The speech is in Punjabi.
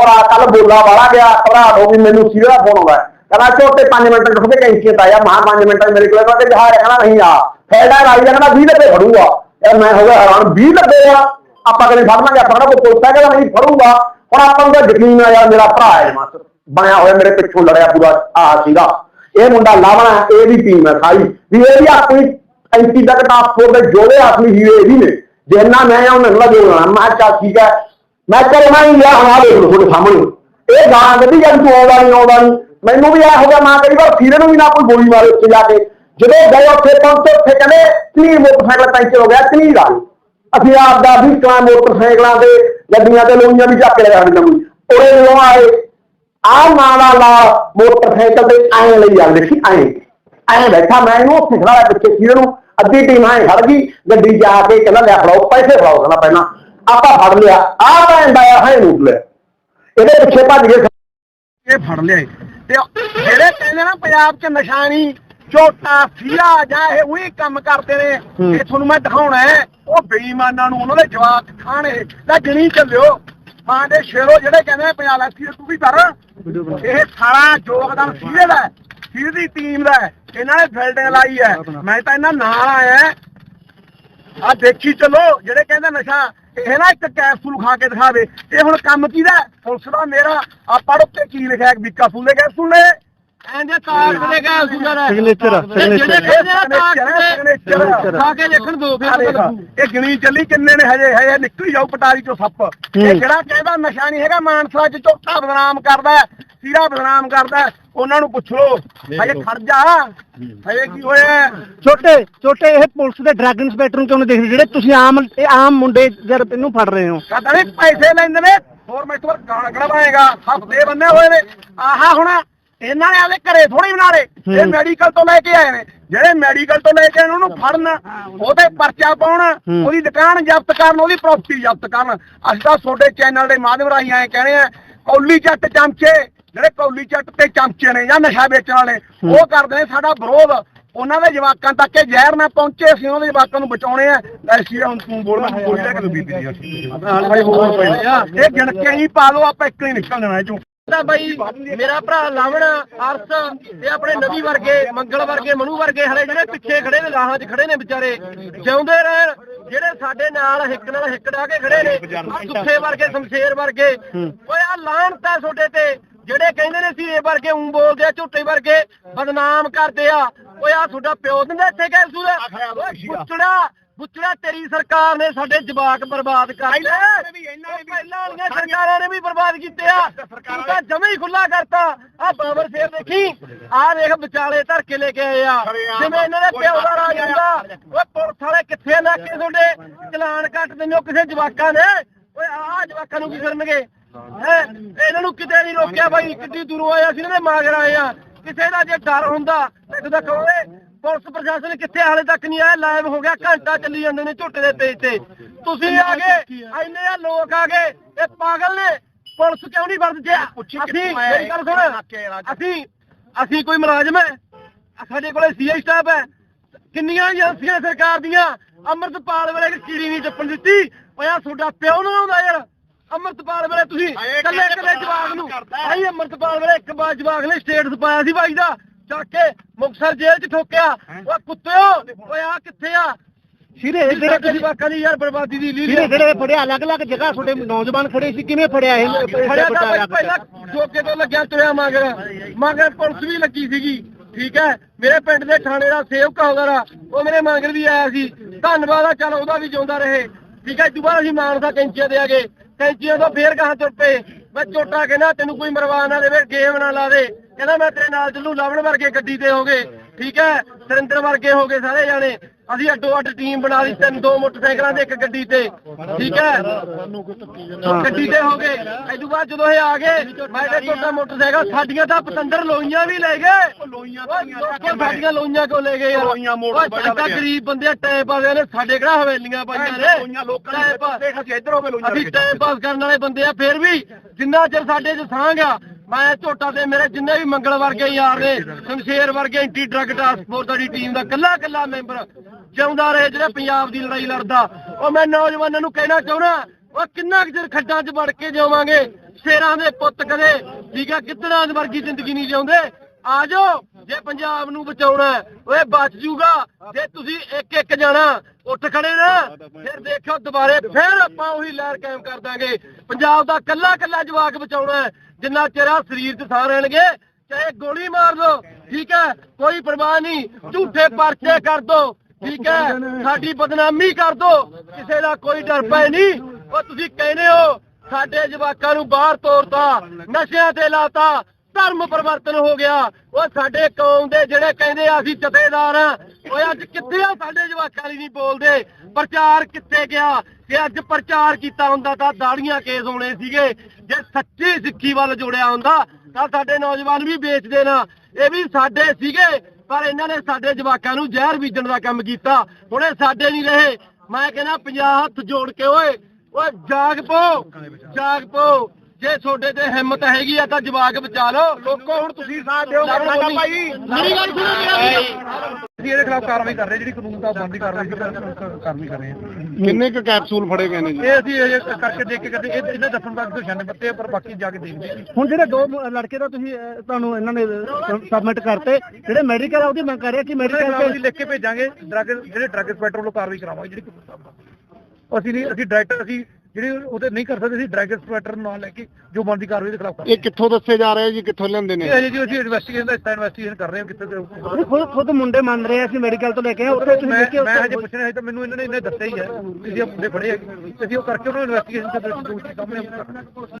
ਭਰਾ ਕੱਲ ਬੋਲਾ ਵਾਲਾ ਗਿਆ ਭਰਾ ਨੂੰ ਵੀ ਮੈਨੂੰ ਸੀਧਾ ਫੋਨ ਆਉਂਦਾ। ਕਹਿੰਦਾ, ਝੋਟੇ 5 ਮਿੰਟ ਰੁਕ ਕੈਂਚੀ ਤੇ ਮਹਾ 5 ਮਿੰਟ ਮੇਰੇ ਕੋਲ ਕਹਿੰਦਾ ਜਹਾਰ ਕਹਿੰਦਾ, ਨਹੀਂ ਆ। ਫਾਇਦਾ ਰਾਈ ਦਾ ਕਹਿੰਦਾ 20 ਰੁਪਏ ਫੜੂਗਾ। ਯਾਰ, ਮੈਂ ਹੋ ਗਿਆ ਹੈਰਾਨ 20 ਰੁਪਏ ਆ। ਆਪਾਂ ਕਦੇ ਫੜਨਾਂਗੇ ਆਪਾਂ ਕਹਿੰਦਾ, ਕੋਈ ਪੁੱਛਦਾ ਕਹਿੰਦਾ ਨਹੀਂ ਫੜੂਗਾ। ਹੁਣ ਆਪਾਂ ਨੂੰ ਤਾਂ ਯਕੀਨ ਆ ਯਾਰ, ਮੇਰਾ ਭਰਾ ਹੈ ਮਾਸਟਰ। ਬਣਿਆ ਹੋਇਆ, ਮੇਰੇ ਪਿੱਛੋਂ ਲੜਿਆ ਪੂਰਾ ਆ ਸੀਗਾ। ਇਹ ਮੁੰਡਾ ਲਾਵਣਾ, ਇਹ ਵੀ ਟੀਮ ਹੈ ਸਾਰੀ ਵੀ ਇਹ ਵੀ ਆਪਣੀ ਐਂਟੀ ਦਾ ਟਾਪ ਫੋਰ ਦੇ ਜੋੜੇ ਅਸਲੀ ਹੀਰੇ ਇਹ ਵੀ ਨੇ। ਜਿੰਨਾ ਮੈਂ ਉਹਨਾਂ ਨਾਲ ਜੋੜਨਾ ਮੈਂ ਕਿਹਾ, ਚੱਲ ਠੀਕ ਹੈ ਮੈਂ ਚੱਲ ਹੀ ਲਿਆ ਹੁਣ ਆ ਦੇਖ ਲਓ ਤੁਹਾਡੇ ਸਾਹਮਣੇ। ਇਹ ਗਾਂ ਕੱਢੀ ਜਦ, ਤੂੰ ਆਉਂਦਾ ਨਹੀਂ ਆਉਂਦਾ ਨਹੀਂ ਮੈਨੂੰ ਵੀ ਆ ਹੋ ਗਿਆ ਮਾਂ ਕਈ ਵਾਰ ਫੀਰੇ ਨੂੰ ਵੀ ਨਾ ਕੋਈ ਗੋਲੀ ਮਾਰੇ ਉੱਥੇ ਜਾ ਕੇ। ਜਦੋਂ ਗਏ ਉੱਥੇ ਪਹੁੰਚੇ ਉੱਥੇ ਕਹਿੰਦੇ ਕਲੀ ਮੋਟਰਸਾਈਕਲ ਪੈਂਚਰ ਹੋ ਗਿਆ ਕਲੀ ਦਾ ਅਸੀਂ ਆਪ ਦਾ ਵੀ ਕਲਾ ਮੋਟਰਸਾਈਕਲਾਂ ਤੇ ਗੱਡੀਆਂ ਤੇ ਲੋਈਆਂ ਵੀ ਚੱਕ ਲਿਆ ਸਾਡੀ ਨਵੀਂ ਉਹਦੇ ਜਦੋਂ ਆਏ। ਆ ਦਾ ਲਾ ਮੋਟਰਸਾਈਕਲ ਤੇ ਐਂ ਲਈ ਜਾਂਦੇ ਸੀ, ਐਂ। ਐਂ ਬੈਠਾ ਮੈਂ ਇਹਨੂੰ, ਉੱਥੇ ਖੜਾ ਪਿੱਛੇ ਸੀ ਨੂੰ। ਅੱਧੀ ਟੀਮ ਐਂ ਖੜ ਗਈ, ਗੱਡੀ ਜਾ ਕੇ ਕਹਿੰਦਾ, ਲੈ ਫੜਾਓ, ਪੈਸੇ ਫੜਾਓ ਕਹਿੰਦਾ ਪਹਿਲਾਂ। ਆਪਾਂ ਫੜ ਲਿਆ। ਆ ਭੈਣ ਦਾ ਆ ਹੈ ਨੂਟ ਲਿਆ। ਇਹਦੇ ਪਿੱਛੇ ਭੱਜ ਗਏ। ਇਹ ਫੜ ਲਿਆ। ਤੇ ਜਿਹੜੇ ਕਹਿੰਦੇ ਨਾ ਪੰਜਾਬ 'ਚ ਨਸ਼ਾ ਨਹੀਂ ਝੋਟਾ ਫੀਰਾ ਜਾਂ ਇਹ ਉਹੀ ਕੰਮ ਕਰਦੇ ਨੇ ਇਹ ਤੁਹਾਨੂੰ ਮੈਂ ਦਿਖਾਉਣਾ ਹੈ। ਉਹ ਬੇਈਮਾਨਾਂ ਨੂੰ ਉਹਨਾਂ ਦੇ ਜਵਾਕ ਖਾਣੇ ਲੈ ਗਿਣੀ ਚੱਲਿਓ। ਮਾਂ ਦੇ ਸ਼ੇਰੋ ਜਿਹੜੇ ਕਹਿੰਦੇ ਨੇ ਪੰਜਾਬ ਐਸੀ ਤੂੰ ਵੀ ਕਰ। ਇਹ ਸਾਰਾ ਯੋਗਦਾਨ ਫੀਰੇ ਦਾ ਹੈ। ਫੀਰੇ ਦੀ ਟੀਮ ਦਾ। ਇਹਨਾਂ ਨੇ ਬਿਲਡਿੰਗ ਲਾਈ ਹੈ। ਮੈਂ ਤਾਂ ਇਹਨਾਂ ਨਾਲ ਆਇਆ। ਆ ਦੇਖੀ ਚਲੋ ਜਿਹੜੇ ਕਹਿੰਦੇ ਨਸ਼ਾ ਇਹ ਨਾ ਇੱਕ ਕੈਪਸੂਲ ਖਾ ਕੇ ਦਿਖਾਵੇ। ਇਹ ਹੁਣ ਕੰਮ ਕਿਹਦਾ? ਹੈ? ਪੁਲਿਸ ਦਾ, ਮੇਰਾ। ਆਪਾਂ ਪੜ੍ਹ ਉੱਤੇ ਕੀ ਲਿਖਿਆ ਬੀਕਾ ਵਿੱਕਾ ਫੂਲੇ ਕੈਪਸੂਲ ਨੇ? ਦੇ ਦਾ। ਜਿਹੜੇ ਕਹਿੰਦੇ ਆ ਕਾਗਜ਼ ਦੇ ਖਾ ਕੇ ਦੇਖਣ ਦੋ ਫਿਰ ਪਤਾ ਲੱਗੂ। ਇਹ ਗਿਣੀ ਚੱਲੀ ਕਿੰਨੇ ਨੇ ਹਜੇ ਹਜੇ ਨਿਕਲੀ ਜਾਊ ਪਟਾਰੀ ਚੋਂ ਸੱਪ। ਇਹ ਜਿਹੜਾ ਕਹਿੰਦਾ ਨਸ਼ਾ ਨਹੀਂ ਹੈਗਾ ਮਾਨਸਾ ਚ ਝੋਟਾ ਬਦਨਾਮ ਕਰਦਾ ਹੈ, ਸੀਰਾ ਬਦਨਾਮ ਕਰਦਾ ਹੈ, ਉਹਨਾਂ ਨੂੰ ਪੁੱਛ ਲੋ ਹਜੇ ਖੜ ਜਾ। ਹਜੇ ਕੀ ਹੋਇਆ? ਛੋਟੇ ਛੋਟੇ ਇਹ ਪੁਲਿਸ ਦੇ ਡਰੱਗ ਇੰਸਪੈਕਟਰ ਨੂੰ ਕਿਉਂ ਨਹੀਂ ਦੇਖਦੇ? ਜਿਹੜੇ ਤੁਸੀਂ ਆਮ ਇਹ ਆਮ ਮੁੰਡੇ ਜਰ ਇਹਨੂੰ ਫੜ ਰਹੇ ਹੋ। ਕਹਿੰਦਾ ਨਹੀਂ ਪੈਸੇ ਲੈਂਦੇ ਨੇ। ਹੋਰ ਮੈਥੋਂ ਗਾਣਾ ਕਢਵਾਏਗਾ ਹਫ਼ਤੇ ਬੰਨੇ ਹੋਏ ਨੇ। ਆਹਾ ਹੁਣ ਇਹਨਾਂ ਨੇ ਆਲੇ ਘਰੇ ਥੋੜੀ ਬਣਾ ਲਏ। ਇਹ ਹੂੰ। ਮੈਡੀਕਲ ਤੋਂ ਲੈ ਕੇ ਆਏ ਨੇ। ਜਿਹੜੇ ਮੈਡੀਕਲ ਤੋਂ ਲੈ ਕੇ ਆਏ ਨੇ ਉਹਨੂੰ ਫੜਨ। ਉਹਦੇ ਪਰਚਾ ਪਾਉਣ ਹੂੰ। ਉਹਦੀ ਦੁਕਾਨ ਜ਼ਬਤ ਕਰਨ ਉਹਦੀ ਪ੍ਰਾਪਰਟੀ ਜ਼ਬਤ ਕਰਨ। ਅਸੀਂ ਤਾਂ ਤੁਹਾਡੇ ਚੈਨਲ ਦੇ ਮਾਧਿਅਮ ਰਾਹੀਂ ਆਏ ਕਹਿੰਦੇ ਆ ਕੌਲੀ ਚੱਟ ਚਮਚੇ ਜਿਹੜੇ ਕੌਲੀ ਚੱਟ ਤੇ ਚਮਚੇ ਨੇ ਜਾਂ ਨਸ਼ਾ ਵੇਚਣ ਵਾਲੇ ਉਹ ਕਰਦੇ ਨੇ ਸਾਡਾ ਵਿਰੋਧ। ਉਹਨਾਂ ਦੇ ਜਵਾਕਾਂ ਤੱਕ ਇਹ ਜ਼ਹਿਰ ਨਾ ਪਹੁੰਚੇ ਅਸੀਂ ਉਹਨਾਂ ਦੇ ਜਵਾਕਾਂ ਨੂੰ ਬਚਾਉਣੇ ਆ। ਐਸੀ ਹੁਣ ਤੂੰ ਬੋਲਣਾ ਬੋਲ ਲੈ ਕੇ ਬੀਬੀ ਦੀ ਇਹ ਗਿਣ ਕੇ ਹੀ ਪਾ ਲਓ ਆਪਾਂ ਇੱਕ ਨਹੀਂ ਨਿਕਲ ਜਾਣਾ ਇਹ ਚੋਂ। ਤਾਂ ਬਾਈ ਮੇਰਾ ਭਰਾ ਲਾਵਣ, ਅਰਸ ਤੇ ਆਪਣੇ ਨਵੀ ਵਰਗੇ, ਮੰਗਲ ਵਰਗੇ, ਮਨੂ ਵਰਗੇ ਹਲੇ ਜਿਹੜੇ ਪਿੱਛੇ ਖੜੇ ਨੇ ਰਾਹਾਂ 'ਚ ਖੜੇ ਨੇ ਵਿਚਾਰੇ। ਜਿਉਂਦੇ ਰਹਿਣ, ਜਿਹੜੇ ਸਾਡੇ ਨਾਲ ਹਿੱਕ ਨਾਲ ਹਿੱਕ ਡਾ ਕੇ ਖੜੇ ਨੇ ਸੁੱਖੇ ਵਰਗੇ ਸ਼ਮਸ਼ੇਰ ਵਰਗੇ, ਓਏ ਆ ਲਾਹਨਤ ਹੈ ਤੁਹਾਡੇ ਤੇ। ਜਿਹੜੇ ਕਹਿੰਦੇ ਨੇ ਸੀਰੇ ਵਰਗੇ ਉਂ ਬੋਲਦੇ ਆ, ਝੂਠੇ ਵਰਗੇ, ਬਦਨਾਮ ਕਰਦੇ ਆ। ਓਏ ਆ ਤੁਹਾਡਾ ਪਿਓ ਦਿੰਦਾ ਇੱਥੇ ਕੈਸੂਲ ਓਏ ਬੁੱਚੜਾ ਬੁੱਚੜਾ ਤੇਰੀ ਸਰਕਾਰ ਨੇ ਸਾਡੇ ਜਵਾਕ ਬਰਬਾਦ ਕਰ ਦਿੱਤੇ ਪਹਿਲਾਂ ਵਾਲੀਆਂ ਸਰਕਾਰਾਂ ਨੇ ਵੀ ਬਰਬਾਦ ਕੀਤੇ ਆ। ਤੂੰ ਤਾਂ ਜਮੇ ਹੀ ਖੁੱਲਾ ਕਰਤਾ। ਆ ਬਾਬਰ ਸ਼ੇਰ ਦੇਖੀ। ਆ ਦੇਖ ਵਿਚਾਲੇ ਧਰ ਕੇ ਲੈ ਕੇ ਆਏ ਆ। ਜਿਵੇਂ ਇਹਨਾਂ ਦੇ ਪਿਓ ਦਾ ਰਾਜ ਹੁੰਦਾ। ਓਏ ਪੁਲਿਸ ਵਾਲੇ ਕਿੱਥੇ ਲੈ ਕੇ ਤੁਹਾਡੇ? ਚਲਾਨ ਕੱਟ ਦਿੰਦੇ ਹੋ ਕਿਸੇ ਜਵਾਕਾਂ ਨੇ ਓਏ ਆ ਜਵਾਕਾਂ ਨੂੰ ਕੀ ਕਰਨਗੇ? ਹੈ? ਇਹਨਾਂ ਨੂੰ ਕਿਤੇ ਨਹੀਂ ਰੋਕਿਆ ਬਾਈ। ਕਿੱਡੀ ਦੂਰੋਂ ਆਇਆ ਸੀ ਇਹਨਾਂ ਦੇ ਮਾਗਰ ਆਏ ਆ। ਕਿਸੇ ਦਾ ਜੇ ਡਰ ਹੁੰਦਾ ਤਾਂ ਕਹੋਗੇ ਪੁਲਿਸ ਪ੍ਰਸ਼ਾਸਨ ਕਿੱਥੇ ਹਾਲੇ ਤੱਕ ਨਹੀਂ ਆਇਆ ਲਾਈਵ ਹੋ ਗਿਆ ਘੰਟਾ ਚੱਲੀ ਜਾਂਦੇ ਨੇ ਝੋਟੇ ਦੇ ਪੇਜ ਤੇ। ਤੁਸੀਂ ਆ ਗਏ ਇੰਨੇ ਆ ਲੋਕ ਆ ਗਏ ਇਹ ਪਾਗਲ ਨੇ ਪੁਲਿਸ ਕਿਉਂ ਨਹੀਂ ਵਰਦ ਜਿਆ ਅਸੀਂ ਮੇਰੀ ਗੱਲ ਸੁਣ ਅਸੀਂ ਅਸੀਂ ਕੋਈ ਮੁਲਾਜ਼ਮ ਹੈ ਸਾਡੇ ਕੋਲੇ ਸੀਆਈ ਸਟਾਫ ਹੈ ਕਿੰਨੀਆਂ ਏਜੰਸੀਆਂ ਸਰਕਾਰ ਦੀਆਂ ਅੰਮ੍ਰਿਤਪਾਲ ਵੇਲੇ ਕੀੜੀ ਨਹੀਂ ਚੱਪਣ ਦਿੱਤੀ ਓਏ ਆ ਤੁਹਾਡਾ ਪਿਓ ਨਾ ਆਉਂਦਾ ਯਾਰ। ਅੰਮ੍ਰਿਤਪਾਲ ਵੇਲੇ ਤੁਸੀਂ ਕੱਲੇ ਕੱਲੇ ਜਵਾਗ ਨੂੰ। ਆਈ ਅੰਮ੍ਰਿਤਪਾਲ ਵੇਲੇ ਇੱਕ ਬਾਰ ਜਵਾਗ ਨੇ ਸਟੇਟਸ ਪਾਇਆ ਸੀ ਬਾਈ ਦਾ। ਚੱਕ ਕੇ ਮੁਕਸਰ ਜੇਲ੍ਹ 'ਚ ਠੋਕਿਆ। ਓਏ ਕੁੱਤਿਓ ਓਏ ਆ ਕਿੱਥੇ ਆ? ਸਿਰੇ ਜਿਹੜੇ ਤੁਸੀਂ ਜਵਾਕਾਂ ਦੀ ਯਾਰ ਬਰਬਾਦੀ ਦੀ ਲੀਲ ਸਿਰੇ ਜਿਹੜੇ ਫੜਿਆ ਅਲੱਗ-ਅਲੱਗ ਜਗ੍ਹਾ ਤੁਹਾਡੇ ਨੌਜਵਾਨ ਖੜੇ ਸੀ ਕਿਵੇਂ ਫੜਿਆ ਇਹ? ਫੜਿਆ ਤਾਂ ਪਹਿਲਾਂ ਜੋਕੇ ਤੋਂ ਲੱਗਿਆ ਤੁਰਿਆ ਮਗਰ। ਮਗਰ ਪੁਲਿਸ ਵੀ ਲੱਗੀ ਸੀਗੀ। ਠੀਕ ਹੈ? ਮੇਰੇ ਪਿੰਡ ਦੇ ਥਾਣੇ ਦਾ ਸੇਵਕ ਆਉਂਦਾ ਉਹ ਮੇਰੇ ਮਗਰ ਵੀ ਆਇਆ ਸੀ। ਧੰਨਵਾਦ ਆ ਚਲ ਉਹਦਾ ਵੀ ਜਿਉਂਦਾ ਰਹੇ। ਠੀਕ ਹੈ? ਦੁਬਾਰਾ ਅਸੀਂ ਮਾਨਸਾ ਕੈਂਚੀਆਂ ਦੇ ਆਗੇ ਕੈਂਚੀਆਂ ਤੋਂ ਫੇਰ ਕਹਾਂ ਤੁਰ ਪਏ ਮੈਂ ਚੋਟਾ ਕਹਿੰਦਾ, ਤੈਨੂੰ ਕੋਈ ਮਰਵਾ ਨਾ ਦੇਵੇ ਗੇਮ ਨਾ ਲਾਵੇ। ਕਹਿੰਦਾ, ਮੈਂ ਤੇਰੇ ਨਾਲ ਚੱਲੂ, ਲਵਣ ਵਰਗੇ ਗੱਡੀ ਤੇ ਹੋਗੇ ਠੀਕ ਹੈ? ਸਰਿੰਦਰ ਵਰਗੇ ਹੋਗੇ ਸਾਰੇ ਜਾਣੇ। ਅਸੀਂ ਅੱਡੋ ਅੱਡ ਟੀਮ ਬਣਾ ਲਈ ਤਿੰਨ ਦੋ ਮੋਟਰਸਾਈਕਲਾਂ ਦੇ ਇੱਕ ਗੱਡੀ ਤੇ। ਠੀਕ ਹੈ? ਗੱਡੀ ਤੇ ਹੋ ਗਏ। ਐਦੂ ਬਾਅਦ ਜਦੋਂ ਇਹ ਆ ਗਏ ਮੈਂ ਕਿਹਾ ਤੁਹਾਡਾ ਮੋਟਰਸਾਈਕਲ ਸਾਡੀਆਂ ਤਾਂ ਪਤੰਦਰ ਲੋਈਆਂ ਵੀ ਲੈ ਗਏ। ਲੋਈਆਂ ਸਾਡੀਆਂ ਲੋਈਆਂ ਕਿਉਂ ਲੈ ਗਏ ਯਾਰ? ਲੋਈਆਂ ਮੋੜ ਲਿਆ। ਗਰੀਬ ਬੰਦੇ ਟਾਈਮ ਪਾਸ ਨੇ ਸਾਡੇ ਕਿਹੜਾ ਹਵੇਲੀਆਂ ਪਾਈਆਂ ਨੇ? ਲੋਈਆਂ ਲੋਕਾਂ ਨੇ ਪਾਸ ਅਸੀਂ ਇੱਧਰ ਹੋਵੇ ਲੋਈਆਂ ਅਸੀਂ ਟਾਈਮ ਪਾਸ ਕਰਨ ਵਾਲੇ ਬੰਦੇ ਆ ਫੇਰ ਵੀ ਜਿੰਨਾ ਚਿਰ ਸਾਡੇ ਚ ਸਾਂਝ ਆ ਮੈਂ ਝੋਟਾ ਤੇ ਮੇਰੇ ਜਿੰਨੇ ਵੀ ਮੰਗਲ ਵਰਗੇ ਯਾਰ ਨੇ ਸ਼ਮਸ਼ੇਰ ਵਰਗੇ ਐਂਟੀ ਡਰੱਗ ਟਾਸਕ ਫੋਰਸ ਦੀ ਟੀਮ ਦਾ ਕੱਲਾ ਕੱਲਾ ਮੈਂਬਰ ਜਿਉਂਦਾ ਰਹੇ ਜਿਹੜਾ ਪੰਜਾਬ ਦੀ ਲੜਾਈ ਲੜਦਾ। ਉਹ ਮੈਂ ਨੌਜਵਾਨਾਂ ਨੂੰ ਕਹਿਣਾ ਚਾਹੁੰਦਾ ਉਹ ਕਿੰਨਾ ਕੁ ਚਿਰ ਖੱਡਾਂ 'ਚ ਵੜ ਕੇ ਜਾਵਾਂਗੇ ਸ਼ੇਰਾਂ ਦੇ ਪੁੱਤ ਕਦੇ ਠੀਕ ਆ ਕਿਤਨਾ ਵਰਗੀ ਜ਼ਿੰਦਗੀ ਨਹੀਂ ਜਿਉਂਦੇ? ਆ ਜਾਓ ਜੇ ਪੰਜਾਬ ਨੂੰ ਬਚਾਉਣਾ ਹੈ, ਓਏ ਬਚ ਜੂਗਾ। ਜੇ ਤੁਸੀਂ ਇੱਕ ਇੱਕ ਜਾਣਾ ਉੱਠ ਖੜੇ ਨਾ ਫਿਰ ਦੇਖਿਓ ਦੁਬਾਰੇ ਫਿਰ ਆਪਾਂ ਉਹੀ ਲਹਿਰ ਕਾਇਮ ਕਰ ਦਾਂਗੇ। ਪੰਜਾਬ ਦਾ ਕੱਲਾ ਕੱਲਾ ਜਵਾਕ ਬਚਾਉਣਾ ਜਿੰਨਾ ਚਿਹਰਾ ਸਰੀਰ 'ਚ ਸਾਹ ਰਹਿਣਗੇ ਚਾਹੇ ਗੋਲੀ ਮਾਰ ਦੋ ਠੀਕ ਹੈ ਕੋਈ ਪਰਵਾਹ ਨਹੀਂ। ਝੂਠੇ ਪਰਚੇ ਕਰ ਦੋ ਠੀਕ ਹੈ? ਸਾਡੀ ਬਦਨਾਮੀ ਕਰ ਦੋ। ਕਿਸੇ ਦਾ ਕੋਈ ਡਰ ਪੈ ਨਹੀਂ। ਉਹ ਤੁਸੀਂ ਕਹਿੰਦੇ ਹੋ, ਸਾਡੇ ਜਵਾਕਾਂ ਨੂੰ ਬਾਹਰ ਤੋਰਤਾ, ਨਸ਼ਿਆਂ ਤੇ ਲਾਤਾ, ਧਰਮ ਪਰਿਵਰਤਨ ਹੋ ਗਿਆ। ਉਹ ਸਾਡੇ ਕੌਮ ਦੇ ਜਿਹੜੇ ਕਹਿੰਦੇ ਆ, ਅਸੀਂ ਜਥੇਦਾਰ ਆ ਓਏ ਅੱਜ ਕਿੱਥੇ ਆ? ਸਾਡੇ ਜਵਾਕਾਂ ਲਈ ਨਹੀਂ ਬੋਲਦੇ। ਪ੍ਰਚਾਰ ਕਿੱਥੇ ਗਿਆ? ਜੇ ਅੱਜ ਪ੍ਰਚਾਰ ਕੀਤਾ ਹੁੰਦਾ ਤਾਂ ਦਾੜੀਆਂ ਕੇਸ ਹੋਣੇ ਸੀਗੇ। ਜੇ ਸੱਚੀ ਸਿੱਖੀ ਵੱਲ ਜੁੜਿਆ ਹੁੰਦਾ ਤਾਂ ਸਾਡੇ ਨੌਜਵਾਨ ਵੀ ਵੇਚਦੇ ਨਾ। ਇਹ ਵੀ ਸਾਡੇ ਸੀਗੇ। ਪਰ ਇਹਨਾਂ ਨੇ ਸਾਡੇ ਜਵਾਕਾਂ ਨੂੰ ਜ਼ਹਿਰ ਬੀਜਣ ਦਾ ਕੰਮ ਕੀਤਾ। ਹੁਣ ਇਹ ਸਾਡੇ ਨਹੀਂ ਰਹੇ। ਮੈਂ ਕਹਿੰਦਾ 50 ਹੱਥ ਜੋੜ ਕੇ ਓਏ ਓਏ ਜਾਗ ਪੋ ਜਾਗ ਪੋ। ਜੇ ਤੁਹਾਡੇ ਤੇ ਹਿੰਮਤ ਹੈਗੀ ਆ ਤਾਂ ਜਵਾਕ ਬਚਾ ਲਓ। ਲੋਕੋ ਹੁਣ ਤੁਸੀਂ ਸਾਥ ਦਿਓ। ਮੇਰੀ ਗੱਲ ਸੁਣੋ ਮੇਰਾ ਅਸੀਂ ਇਹਦੇ ਖਿਲਾਫ ਕਾਰਵਾਈ ਕਰ ਰਹੇ ਜਿਹੜੀ ਕਾਨੂੰਨ ਦਾ ਬੰਦੀ ਕਾਰਵਾਈ ਕਾਰਵਾਈ ਕਰ ਰਹੇ ਹਾਂ। ਕਿੰਨੇ ਕੁ ਕੈਪਸੂਲ ਫੜੇ ਗਏ ਨੇ ਜੀ? ਇਹ ਅਸੀਂ ਇਹ ਕਰਕੇ ਦੇਖ ਕੇ ਕਦੇ ਇਹ ਇਹਨੇ ਦੱਸਣ ਤੱਕ ਨਿਸ਼ਾਨੇ ਬੱਤੇ ਪਰ ਬਾਕੀ ਜਾ ਕੇ ਦੇਖਦੇ ਹੁਣ ਜਿਹੜੇ ਦੋ ਲੜਕੇ ਦਾ ਤੁਸੀਂ ਤੁਹਾਨੂੰ ਇਹਨਾਂ ਨੇ ਸਬਮਿਟ ਕਰਤੇ ਜਿਹੜੇ ਮੈਡੀਕਲ ਆ ਉਹਦੀ ਮੰਗ ਕਰ ਰਿਹਾ ਕਿ ਮੈਡੀਕਲ ਅਸੀਂ ਲਿਖ ਕੇ ਭੇਜਾਂਗੇ ਡਰੱਗ ਜਿਹੜੇ ਡਰੱਗ ਇੰਸਪੈਕਟਰ ਵੱਲੋਂ ਕਾਰਵਾਈ ਕਰਾਵਾਂਗੇ ਜਿਹੜੀ ਅਸੀਂ ਨਹੀਂ ਅਸੀਂ ਡਾਇਰੈਕਟ ਅਸੀਂ ਜਿਹੜੇ ਉਹਦੇ ਨਹੀਂ ਕਰ ਸਕਦੇ ਅਸੀਂ ਡਰੱਗ ਨੂੰ ਨਾਲ ਲੈ ਕੇ ਜੋ ਬਣਦੀ ਕਾਰਵਾਈ ਦੇ ਖਿਲਾਫ ਇਹ ਕਿੱਥੋਂ ਦੱਸੇ ਜਾ ਰਹੇ ਜੀ ਕਿੱਥੋਂ ਲੈਂਦੇ ਨੇ? ਇਹ ਅਜੇ ਜੀ ਅਸੀਂ ਇਨਵੈਸਟੀਗੇਸ਼ਨ ਦਾ ਹਿੱਸਾ ਇਨਵੈਸਟੀਗੇਸ਼ਨ ਕਰ ਰਹੇ ਹਾਂ ਕਿੱਥੇ ਤੇ ਖੁਦ ਖੁਦ ਮੁੰਡੇ ਮੰਨ ਰਹੇ ਆ ਅਸੀਂ ਮੈਡੀਕਲ ਤੋਂ ਲੈ ਕੇ ਉੱਥੇ ਤੁਸੀਂ ਕੇ ਮੈਂ ਹਜੇ ਪੁੱਛਣਾ ਹੈ ਤਾਂ ਮੈਨੂੰ ਇਹਨਾਂ ਨੇ ਇਹਨੇ ਦੱਸਿਆ ਹੀ ਹੈ। ਅਸੀਂ ਇਹ ਮੁੰਡੇ ਫੜੇ ਆ। ਅਸੀਂ ਉਹ ਕਰਕੇ ਉਹਨਾਂ ਨੂੰ ਇਨਵੈਸਟੀਗੇਸ਼ਨ ਤੇ ਸਾਹਮਣੇ